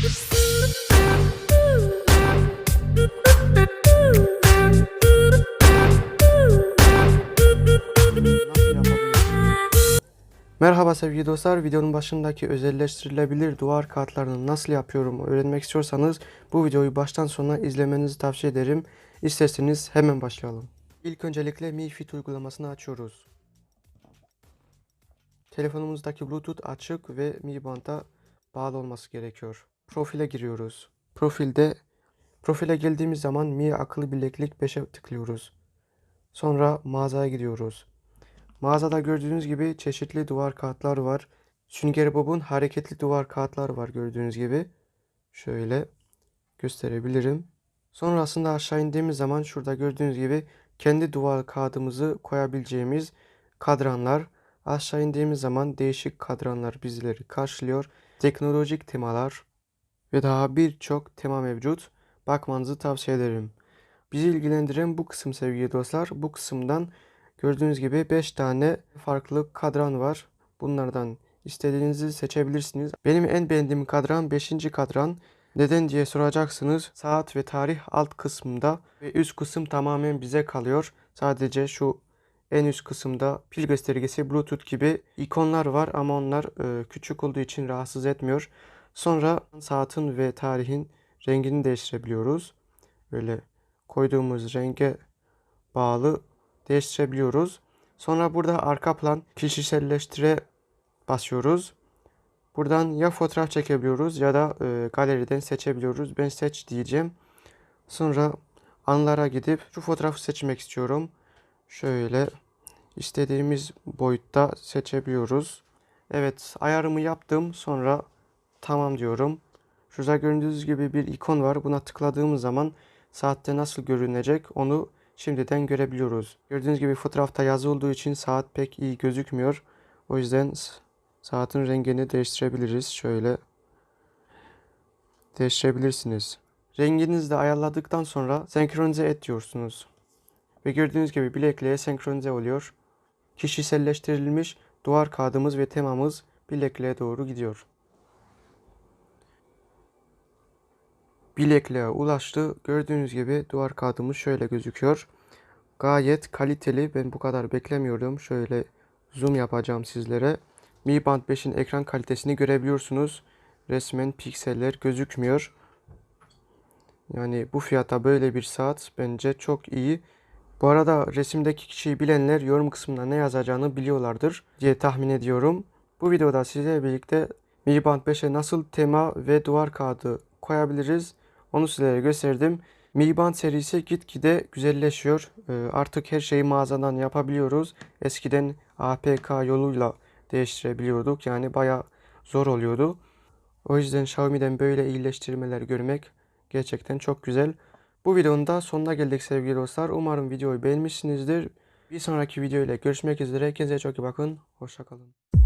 Merhaba sevgili dostlar. Videonun başındaki özelleştirilebilir duvar kağıtlarını nasıl yapıyorum öğrenmek istiyorsanız bu videoyu baştan sona izlemenizi tavsiye ederim. İsterseniz hemen başlayalım. İlk öncelikle Mi Fit uygulamasını açıyoruz. Telefonumuzdaki Bluetooth açık ve Mi Band'a bağlı olması gerekiyor. Profile giriyoruz. Profilde profile geldiğimiz zaman Mi akıllı bileklik 5'e tıklıyoruz. Sonra mağazaya gidiyoruz. Mağazada gördüğünüz gibi çeşitli duvar kağıtlar var. Sünger Bob'un hareketli duvar kağıtlar var gördüğünüz gibi. Şöyle gösterebilirim. Sonrasında aşağı indiğimiz zaman şurada gördüğünüz gibi kendi duvar kağıdımızı koyabileceğimiz kadranlar. Aşağı indiğimiz zaman değişik kadranlar bizleri karşılıyor. Teknolojik temalar ve daha birçok tema mevcut. Bakmanızı tavsiye ederim. Bizi ilgilendiren bu kısım sevgili dostlar. Bu kısımdan Gördüğünüz gibi 5 tane farklı kadran var. Bunlardan istediğinizi seçebilirsiniz. Benim en beğendiğim kadran 5. kadran. Neden diye soracaksınız. Saat ve tarih alt kısmında ve üst kısım tamamen bize kalıyor. Sadece şu en üst kısımda pil göstergesi, Bluetooth gibi ikonlar var ama onlar e, küçük olduğu için rahatsız etmiyor. Sonra saatin ve tarihin rengini değiştirebiliyoruz. Böyle koyduğumuz renge bağlı değiştirebiliyoruz. Sonra burada arka plan kişiselleştire basıyoruz. Buradan ya fotoğraf çekebiliyoruz ya da e, galeriden seçebiliyoruz. Ben seç diyeceğim. Sonra anlara gidip şu fotoğrafı seçmek istiyorum. Şöyle istediğimiz boyutta seçebiliyoruz. Evet ayarımı yaptım. Sonra tamam diyorum. Şurada gördüğünüz gibi bir ikon var. Buna tıkladığımız zaman saatte nasıl görünecek onu şimdiden görebiliyoruz. Gördüğünüz gibi fotoğrafta yazı olduğu için saat pek iyi gözükmüyor. O yüzden saatin rengini değiştirebiliriz. Şöyle değiştirebilirsiniz. Renginizi de ayarladıktan sonra senkronize et diyorsunuz. Ve gördüğünüz gibi bilekliğe senkronize oluyor. Kişiselleştirilmiş duvar kağıdımız ve temamız bilekliğe doğru gidiyor. Bilekliğe ulaştı. Gördüğünüz gibi duvar kağıdımız şöyle gözüküyor. Gayet kaliteli. Ben bu kadar beklemiyordum. Şöyle zoom yapacağım sizlere. Mi Band 5'in ekran kalitesini görebiliyorsunuz. Resmen pikseller gözükmüyor. Yani bu fiyata böyle bir saat bence çok iyi. Bu arada resimdeki kişiyi bilenler yorum kısmına ne yazacağını biliyorlardır diye tahmin ediyorum. Bu videoda sizlerle birlikte Mi Band 5'e nasıl tema ve duvar kağıdı koyabiliriz onu sizlere gösterdim. Mi Band serisi gitgide güzelleşiyor. Ee, artık her şeyi mağazadan yapabiliyoruz. Eskiden APK yoluyla değiştirebiliyorduk. Yani baya zor oluyordu. O yüzden Xiaomi'den böyle iyileştirmeler görmek gerçekten çok güzel. Bu videonun da sonuna geldik sevgili dostlar. Umarım videoyu beğenmişsinizdir. Bir sonraki video ile görüşmek üzere. Kendinize çok iyi bakın. Hoşçakalın.